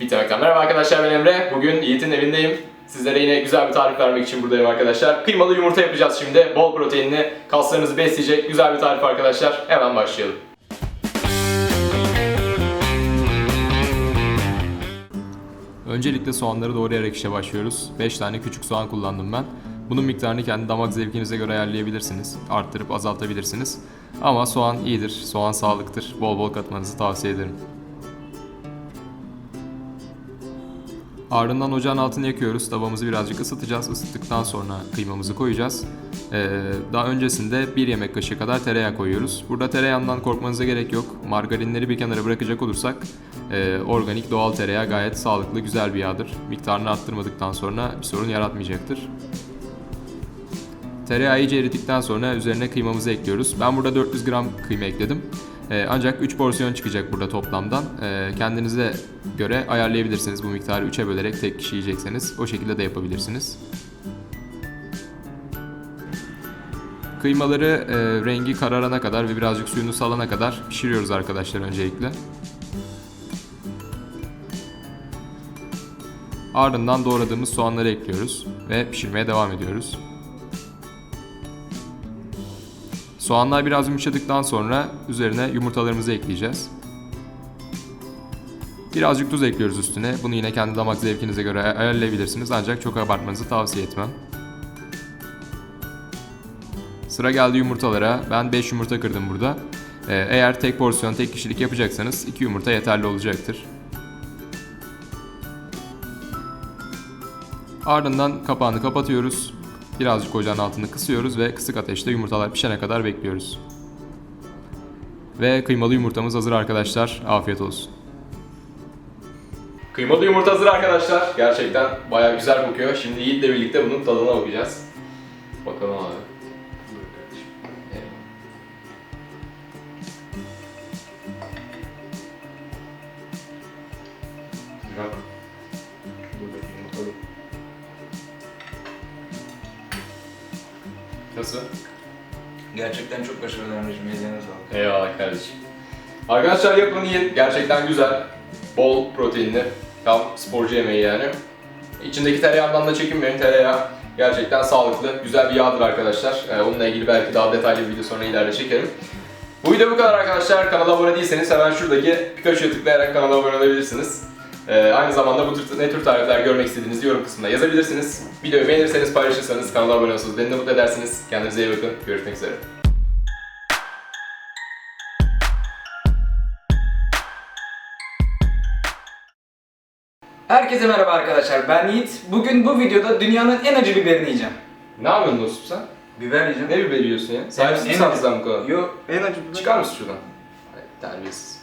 Bitti Yemekten. Merhaba arkadaşlar ben Emre. Bugün Yiğit'in evindeyim. Sizlere yine güzel bir tarif vermek için buradayım arkadaşlar. Kıymalı yumurta yapacağız şimdi. Bol proteinli, kaslarınızı besleyecek güzel bir tarif arkadaşlar. Hemen başlayalım. Öncelikle soğanları doğrayarak işe başlıyoruz. 5 tane küçük soğan kullandım ben. Bunun miktarını kendi damak zevkinize göre ayarlayabilirsiniz. Arttırıp azaltabilirsiniz. Ama soğan iyidir, soğan sağlıktır. Bol bol katmanızı tavsiye ederim. Ardından ocağın altını yakıyoruz. Tavamızı birazcık ısıtacağız. Isıttıktan sonra kıymamızı koyacağız. Ee, daha öncesinde bir yemek kaşığı kadar tereyağı koyuyoruz. Burada tereyağından korkmanıza gerek yok. Margarinleri bir kenara bırakacak olursak e, organik doğal tereyağı gayet sağlıklı, güzel bir yağdır. Miktarını arttırmadıktan sonra bir sorun yaratmayacaktır. Tereyağı iyice eridikten sonra üzerine kıymamızı ekliyoruz. Ben burada 400 gram kıyma ekledim. Ee, ancak 3 porsiyon çıkacak burada toplamdan. Ee, kendinize göre ayarlayabilirsiniz bu miktarı 3'e bölerek tek kişi yiyecekseniz. O şekilde de yapabilirsiniz. Kıymaları e, rengi kararana kadar ve birazcık suyunu salana kadar pişiriyoruz arkadaşlar öncelikle. Ardından doğradığımız soğanları ekliyoruz ve pişirmeye devam ediyoruz. Soğanlar biraz yumuşadıktan sonra üzerine yumurtalarımızı ekleyeceğiz. Birazcık tuz ekliyoruz üstüne. Bunu yine kendi damak zevkinize göre ay- ayarlayabilirsiniz ancak çok abartmanızı tavsiye etmem. Sıra geldi yumurtalara. Ben 5 yumurta kırdım burada. Ee, eğer tek porsiyon, tek kişilik yapacaksanız 2 yumurta yeterli olacaktır. Ardından kapağını kapatıyoruz. Birazcık ocağın altını kısıyoruz ve kısık ateşte yumurtalar pişene kadar bekliyoruz. Ve kıymalı yumurtamız hazır arkadaşlar. Afiyet olsun. Kıymalı yumurta hazır arkadaşlar. Gerçekten bayağı güzel kokuyor. Şimdi Yiğit'le birlikte bunun tadına bakacağız. Bakalım abi. Evet. Nasıl? Gerçekten çok başarılı Emre'cim. Ellerine sağlık. Eyvallah kardeşim. Arkadaşlar yapın yiyin. Gerçekten güzel. Bol proteinli. Tam sporcu yemeği yani. İçindeki tereyağından da çekinmeyin. Tereyağı gerçekten sağlıklı. Güzel bir yağdır arkadaşlar. Ee, onunla ilgili belki daha detaylı bir video sonra ileride çekerim. Bu video bu kadar arkadaşlar. Kanala abone değilseniz hemen şuradaki Pikachu'ya tıklayarak kanala abone olabilirsiniz. Ee, aynı zamanda bu tür, ne tür tarifler görmek istediğinizi yorum kısmında yazabilirsiniz. Videoyu beğenirseniz, paylaşırsanız kanala abone olursanız beni de mutlu edersiniz. Kendinize iyi bakın. Görüşmek üzere. Herkese merhaba arkadaşlar. Ben Yiğit. Bugün bu videoda dünyanın en acı biberini yiyeceğim. Ne yapıyorsun dostum sen? Biber yiyeceğim. Ne biber yiyorsun ya? Sahipsiz misin sen bu kadar? Yok, en acı biber. Çıkar mısın şuradan? Ay, terbiyesiz.